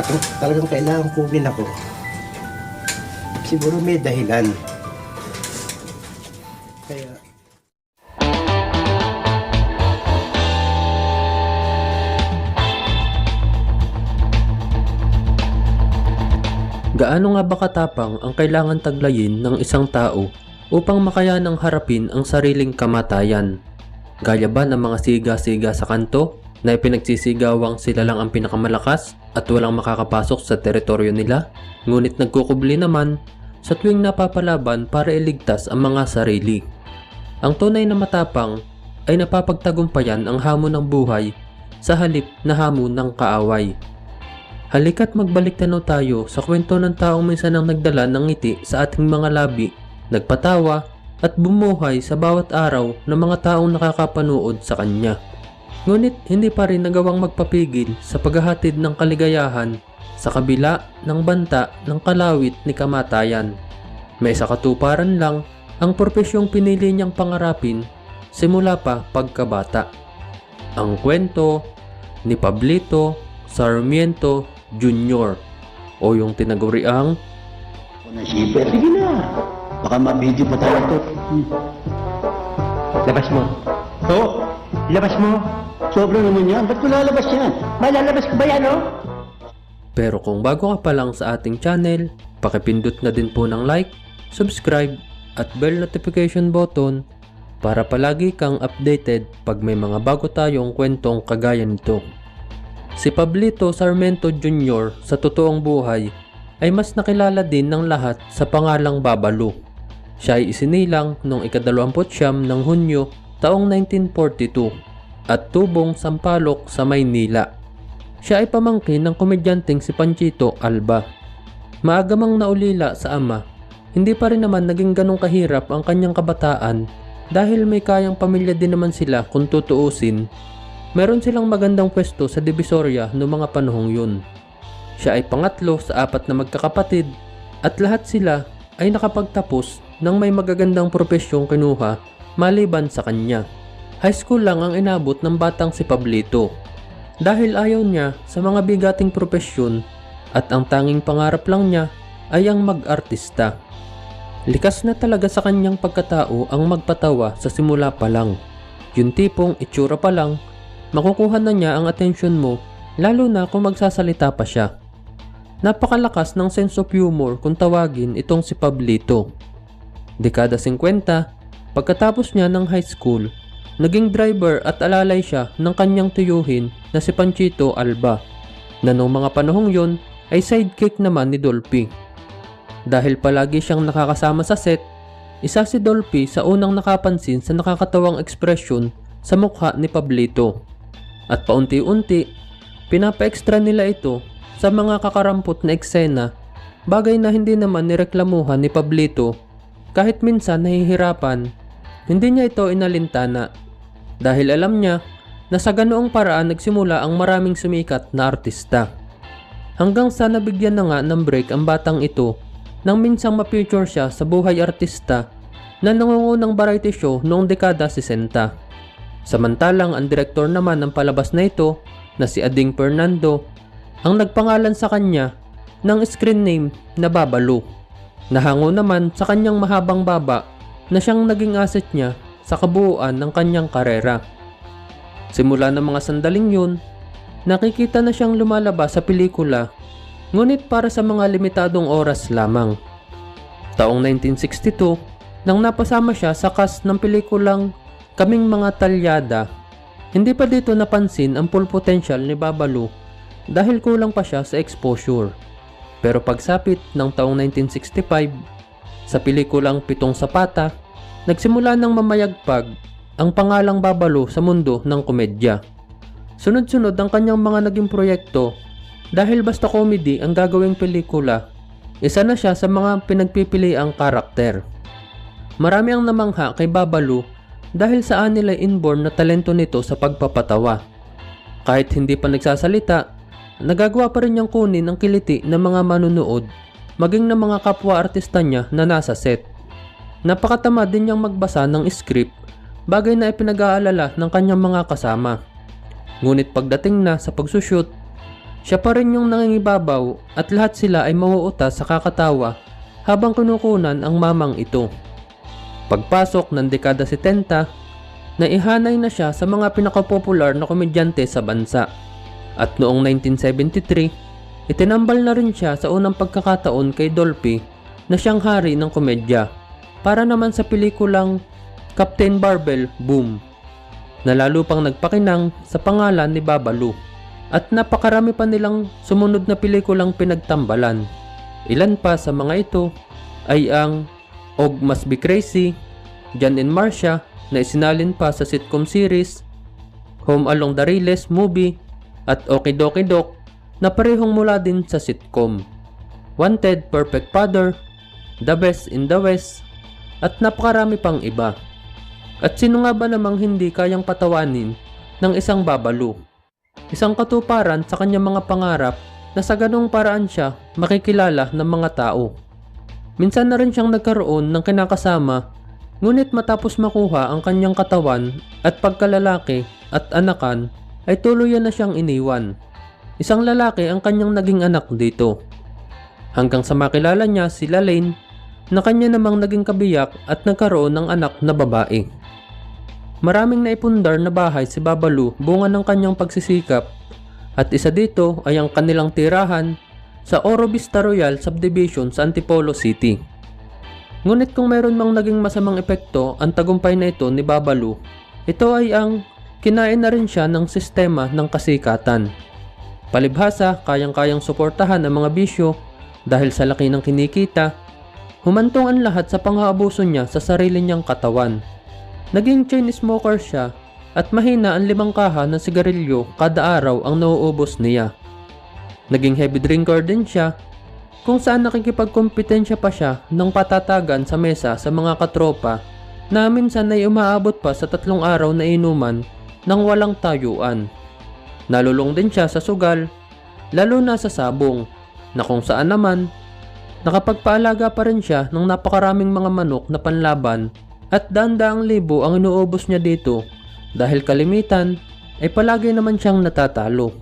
At talagang kailangan kunin ako, siguro may dahilan. Kaya, Gaano nga ba katapang ang kailangan taglayin ng isang tao upang makayanang harapin ang sariling kamatayan? Gaya ba ng mga siga-siga sa kanto na ipinagsisigawang sila lang ang pinakamalakas at walang makakapasok sa teritoryo nila? Ngunit nagkukubli naman sa tuwing napapalaban para iligtas ang mga sarili. Ang tunay na matapang ay napapagtagumpayan ang hamon ng buhay sa halip na hamon ng kaaway. Halika't magbalik tanaw tayo sa kwento ng taong minsan ang nagdala ng ngiti sa ating mga labi, nagpatawa at bumuhay sa bawat araw ng mga taong nakakapanood sa kanya. Ngunit hindi pa rin nagawang magpapigil sa paghahatid ng kaligayahan sa kabila ng banta ng kalawit ni kamatayan. May sa katuparan lang ang profesyong pinili niyang pangarapin simula pa pagkabata. Ang kwento ni Pablito Sarmiento Jr. o yung tinaguriang Ako na shipper. Sige na. Baka mabidyo pa tayo to. Hmm. labas mo. Oo, labas mo. Sobra naman yan. Ba't ko lalabas yan? Malalabas ko ba yan, oh? Pero kung bago ka pa lang sa ating channel, pakipindot na din po ng like, subscribe, at bell notification button para palagi kang updated pag may mga bago tayong kwentong kagaya nito. Si Pablito Sarmiento Jr. sa totoong buhay ay mas nakilala din ng lahat sa pangalang Babalu. Siya ay isinilang noong ikadalawamputsyam ng Hunyo taong 1942 at tubong Sampaloc sa Maynila. Siya ay pamangkin ng komedyanteng si Panchito Alba. Maagamang naulila sa ama, hindi pa rin naman naging ganong kahirap ang kanyang kabataan dahil may kayang pamilya din naman sila kung tutuusin. Meron silang magandang pwesto sa Divisoria noong mga panahong yun. Siya ay pangatlo sa apat na magkakapatid at lahat sila ay nakapagtapos ng may magagandang profesyong kinuha maliban sa kanya. High school lang ang inabot ng batang si Pablito dahil ayaw niya sa mga bigating propesyon at ang tanging pangarap lang niya ay ang mag-artista. Likas na talaga sa kanyang pagkatao ang magpatawa sa simula pa lang. Yung tipong itsura pa lang, makukuha na niya ang atensyon mo lalo na kung magsasalita pa siya. Napakalakas ng sense of humor kung tawagin itong si Pablito. Dekada 50, pagkatapos niya ng high school, naging driver at alalay siya ng kanyang tuyuhin na si Panchito Alba, na noong mga panahong yon ay sidekick naman ni Dolphy. Dahil palagi siyang nakakasama sa set, isa si Dolphy sa unang nakapansin sa nakakatawang ekspresyon sa mukha ni Pablito. At paunti-unti, pinapa-extra nila ito sa mga kakarampot na eksena, bagay na hindi naman nireklamuhan ni Pablito kahit minsan nahihirapan. Hindi niya ito inalintana dahil alam niya na sa ganoong paraan nagsimula ang maraming sumikat na artista. Hanggang sa nabigyan na nga ng break ang batang ito nang minsang ma-feature siya sa buhay artista na nangungunang variety show noong dekada 60. Samantalang ang direktor naman ng palabas na ito na si Ading Fernando ang nagpangalan sa kanya ng screen name na Babalu. Nahango naman sa kanyang mahabang baba na siyang naging asset niya sa kabuuan ng kanyang karera. Simula ng mga sandaling yun, nakikita na siyang lumalabas sa pelikula ngunit para sa mga limitadong oras lamang. Taong 1962, nang napasama siya sa cast ng pelikulang Kaming Mga Talyada, hindi pa dito napansin ang full potential ni Babalu dahil kulang pa siya sa exposure. Pero pagsapit ng taong 1965, sa pelikulang Pitong Sapata, nagsimula ng mamayagpag ang pangalang Babalo sa mundo ng komedya. Sunod-sunod ang kanyang mga naging proyekto dahil basta comedy ang gagawing pelikula, isa na siya sa mga pinagpipili ang karakter. Marami ang namangha kay Babalu dahil saan nila inborn na talento nito sa pagpapatawa. Kahit hindi pa nagsasalita, nagagawa pa rin niyang kunin ang kiliti ng mga manunood maging ng mga kapwa artista niya na nasa set. Napakatama din niyang magbasa ng script bagay na ipinag-aalala ng kanyang mga kasama. Ngunit pagdating na sa pagsushoot, Siya pa rin yung nangingibabaw at lahat sila ay mauutas sa kakatawa habang kinukunan ang mamang ito. Pagpasok ng dekada 70, naihanay na siya sa mga pinakapopular na komedyante sa bansa. At noong 1973, itinambal na rin siya sa unang pagkakataon kay Dolphy na siyang hari ng komedya. Para naman sa pelikulang Captain Barbell Boom na lalo pang nagpakinang sa pangalan ni Babalu at napakarami pa nilang sumunod na pelikulang pinagtambalan. Ilan pa sa mga ito ay ang Og Must Be Crazy, John and Marcia na isinalin pa sa sitcom series, Home Along the Rails movie, at Okidoki Dok na parehong mula din sa sitcom. Wanted, Perfect Father, The Best in the West, at napakarami pang iba. At sino nga ba namang hindi kayang patawanin ng isang babalu? Isang katuparan sa kanyang mga pangarap na sa ganong paraan siya makikilala ng mga tao. Minsan na rin siyang nagkaroon ng kinakasama ngunit matapos makuha ang kanyang katawan at pagkalalaki at anakan ay tuluyan na siyang iniwan. Isang lalaki ang kanyang naging anak dito. Hanggang sa makilala niya si Lalaine na kanya namang naging kabiyak at nagkaroon ng anak na babae. Maraming naipundar na bahay si Babalu bunga ng kanyang pagsisikap at isa dito ay ang kanilang tirahan sa Oro Vista Royal Subdivision sa Antipolo City. Ngunit kung mayroon mang naging masamang epekto ang tagumpay na ito ni Babalu, ito ay ang kinain na rin siya ng sistema ng kasikatan. Palibhasa, kayang-kayang suportahan ang mga bisyo dahil sa laki ng kinikita, humantong ang lahat sa pang-aabuso niya sa sarili niyang katawan. Naging chain smoker siya at mahina ang limang kaha ng sigarilyo kada araw ang nauubos niya. Naging heavy drinker din siya kung saan nakikipagkompetensya pa siya ng patatagan sa mesa sa mga katropa na minsan ay umaabot pa sa tatlong araw na inuman nang walang tayuan. Nalulong din siya sa sugal, lalo na sa sabong, na kung saan naman, nakapagpaalaga pa rin siya ng napakaraming mga manok na panlaban at dandaang libo ang inuubos niya dito dahil kalimitan ay palagi naman siyang natatalo.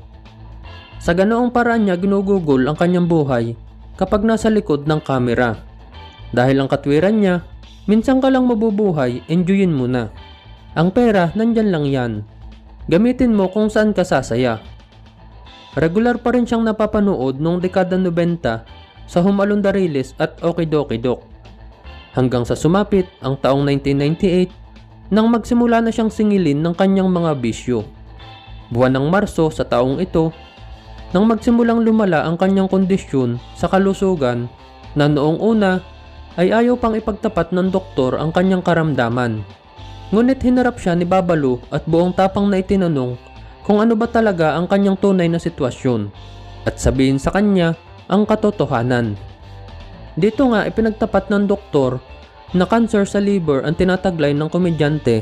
Sa ganoong paraan niya ginugugol ang kanyang buhay kapag nasa likod ng kamera. Dahil ang katwiran niya, minsan ka lang mabubuhay, enjoyin mo na. Ang pera, nandyan lang yan. Gamitin mo kung saan ka sasaya. Regular pa rin siyang napapanood noong dekada 90 sa Humalundarilis at Okidoki Dok. Hanggang sa sumapit ang taong 1998 nang magsimula na siyang singilin ng kanyang mga bisyo. Buwan ng Marso sa taong ito, nang magsimulang lumala ang kanyang kondisyon sa kalusugan na noong una ay ayaw pang ipagtapat ng doktor ang kanyang karamdaman. Ngunit hinarap siya ni Babalu at buong tapang na itinanong kung ano ba talaga ang kanyang tunay na sitwasyon at sabihin sa kanya ang katotohanan. Dito nga ipinagtapat ng doktor na cancer sa liver ang tinataglay ng komedyante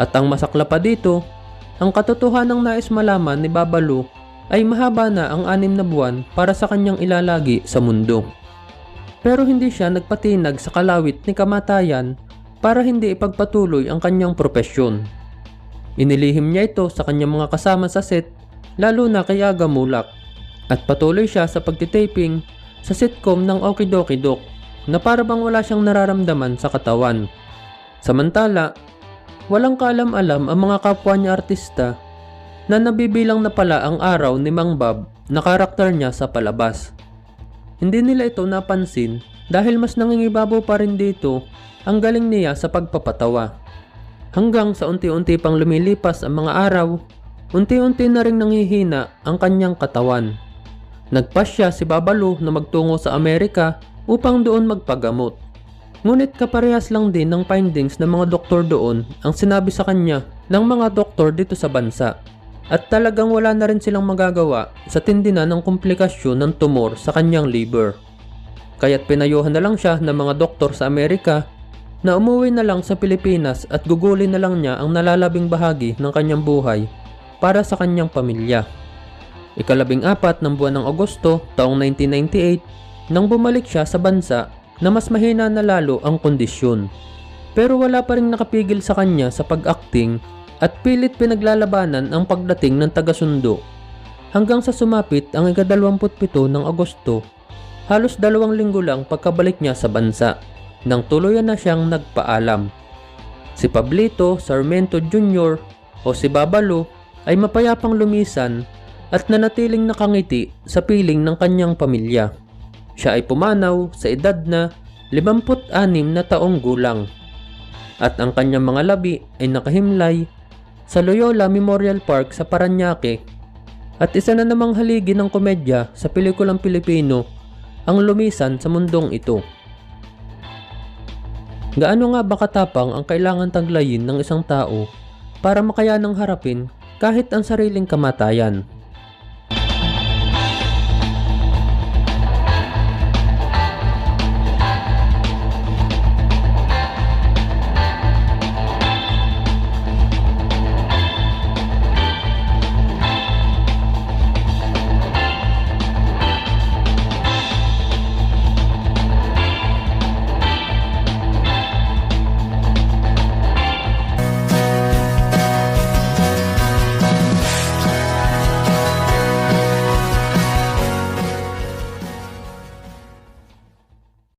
at ang masakla pa dito, ang katotohanang nais malaman ni Babalu ay mahaba na ang anim na buwan para sa kanyang ilalagi sa mundo. Pero hindi siya nagpatinag sa kalawit ni kamatayan para hindi ipagpatuloy ang kanyang propesyon. Inilihim niya ito sa kanyang mga kasama sa set, lalo na kay Aga Mulak, at patuloy siya sa pagtitaping sa sitcom ng Okidoki Dok na para bang wala siyang nararamdaman sa katawan. Samantala, walang kaalam-alam ang mga kapwa niya artista na nabibilang na pala ang araw ni Mang Bob na karakter niya sa palabas. Hindi nila ito napansin dahil mas nangingibabaw pa rin dito ang galing niya sa pagpapatawa. Hanggang sa unti-unti pang lumilipas ang mga araw, unti-unti na rin nanghihina ang kanyang katawan. Nagpasya si Babalu na magtungo sa Amerika upang doon magpagamot. Ngunit kaparehas lang din ng findings ng mga doktor doon ang sinabi sa kanya ng mga doktor dito sa bansa. At talagang wala na rin silang magagawa sa tindi na ng komplikasyon ng tumor sa kanyang liver. Kaya't pinayuhan na lang siya ng mga doktor sa Amerika na umuwi na lang sa Pilipinas at gugulin na lang niya ang nalalabing bahagi ng kanyang buhay para sa kanyang pamilya. Ikalabing apat ng buwan ng Agosto taong 1998 nang bumalik siya sa bansa na mas mahina na lalo ang kondisyon. Pero wala pa rin nakapigil sa kanya sa pag-acting at pilit pinaglalabanan ang pagdating ng tagasundo. hanggang sa sumapit ang ikadalawamputpito ng Agosto. Halos dalawang linggo lang pagkabalik niya sa bansa nang tuluyan na siyang nagpaalam. Si Pablito Sarmiento Jr. o si Babalo ay mapayapang lumisan at nanatiling nakangiti sa piling ng kanyang pamilya. Siya ay pumanaw sa edad na 56 na taong gulang at ang kanyang mga labi ay nakahimlay sa Loyola Memorial Park sa Paranaque at isa na namang haligi ng komedya sa pelikulang Pilipino ang lumisan sa mundong ito. Gaano nga ba katapang ang kailangan taglayin ng isang tao para makayanang harapin kahit ang sariling kamatayan?